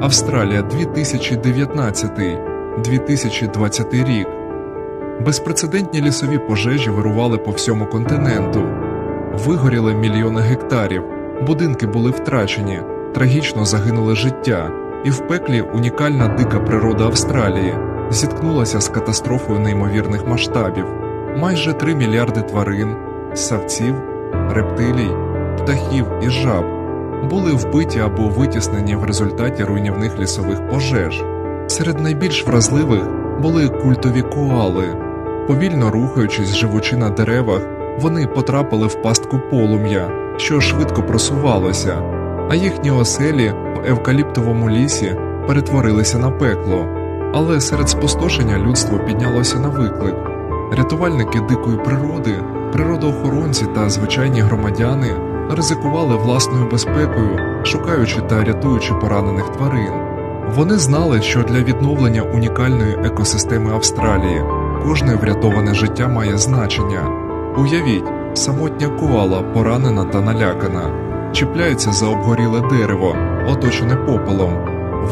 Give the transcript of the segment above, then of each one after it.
Австралія 2019-2020 рік. Безпрецедентні лісові пожежі вирували по всьому континенту. Вигоріли мільйони гектарів, будинки були втрачені, трагічно загинули життя, і в пеклі унікальна дика природа Австралії зіткнулася з катастрофою неймовірних масштабів. Майже 3 мільярди тварин, савців, рептилій, птахів і жаб були вбиті або витіснені в результаті руйнівних лісових пожеж. Серед найбільш вразливих були культові коали. Повільно рухаючись, живучи на деревах, вони потрапили в пастку полум'я, що швидко просувалося, а їхні оселі в евкаліптовому лісі перетворилися на пекло. Але серед спустошення людство піднялося на виклик. Рятувальники дикої природи, природоохоронці та звичайні громадяни ризикували власною безпекою, шукаючи та рятуючи поранених тварин. Вони знали, що для відновлення унікальної екосистеми Австралії кожне врятоване життя має значення. Уявіть, самотня коала, поранена та налякана, чіпляється за обгоріле дерево, оточене попелом,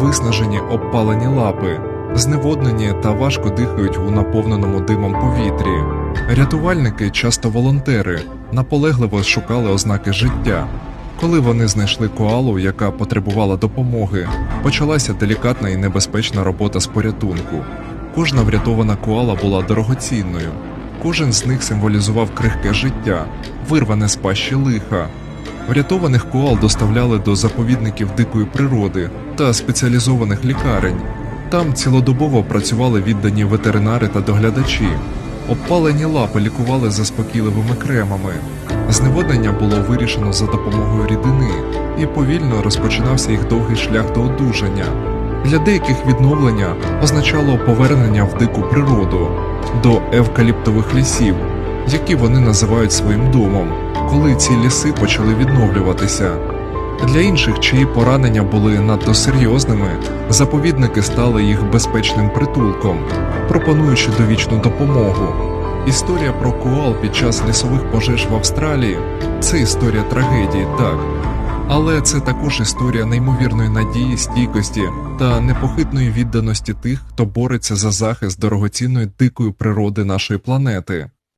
виснажені обпалені лапи, зневоднені та важко дихають у наповненому димом повітрі. Рятувальники, часто волонтери, наполегливо шукали ознаки життя. Коли вони знайшли коалу, яка потребувала допомоги, почалася делікатна і небезпечна робота з порятунку. Кожна врятована коала була дорогоцінною. Кожен з них символізував крихке життя, вирване з пащі лиха. Врятованих коал доставляли до заповідників дикої природи та спеціалізованих лікарень. Там цілодобово працювали віддані ветеринари та доглядачі. Обпалені лапи лікували заспокійливими кремами. Зневоднення було вирішено за допомогою рідини, і повільно розпочинався їх довгий шлях до одужання. Для деяких відновлення означало повернення в дику природу до евкаліптових лісів, які вони називають своїм домом, коли ці ліси почали відновлюватися. Для інших, чиї поранення були надто серйозними, заповідники стали їх безпечним притулком, пропонуючи довічну допомогу. Історія про коал під час лісових пожеж в Австралії це історія трагедії, так. Але це також історія неймовірної надії, стійкості та непохитної відданості тих, хто бореться за захист дорогоцінної дикої природи нашої планети.